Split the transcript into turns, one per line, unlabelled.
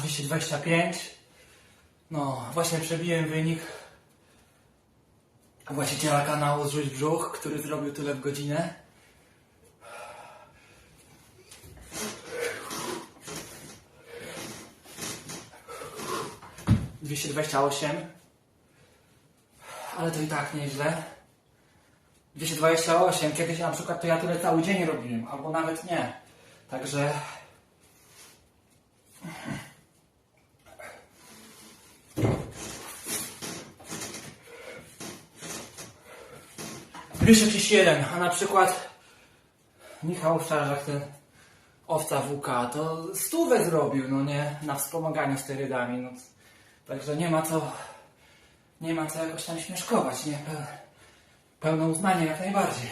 225. No, właśnie przebiłem wynik właściciela kanału Zrzuć Brzuch, który zrobił tyle w godzinę. Dwieście dwadzieścia osiem. Ale to i tak nieźle. 228. Kiedyś na przykład to ja tyle cały dzień robiłem, albo nawet nie. Także 231, a na przykład Michał Szarzak, ten owca WK, to stówę zrobił, no nie, na wspomaganiu sterydami, no. Także nie ma co, nie ma co jakoś tam śmieszkować, nie, Pe- pełne uznanie jak najbardziej.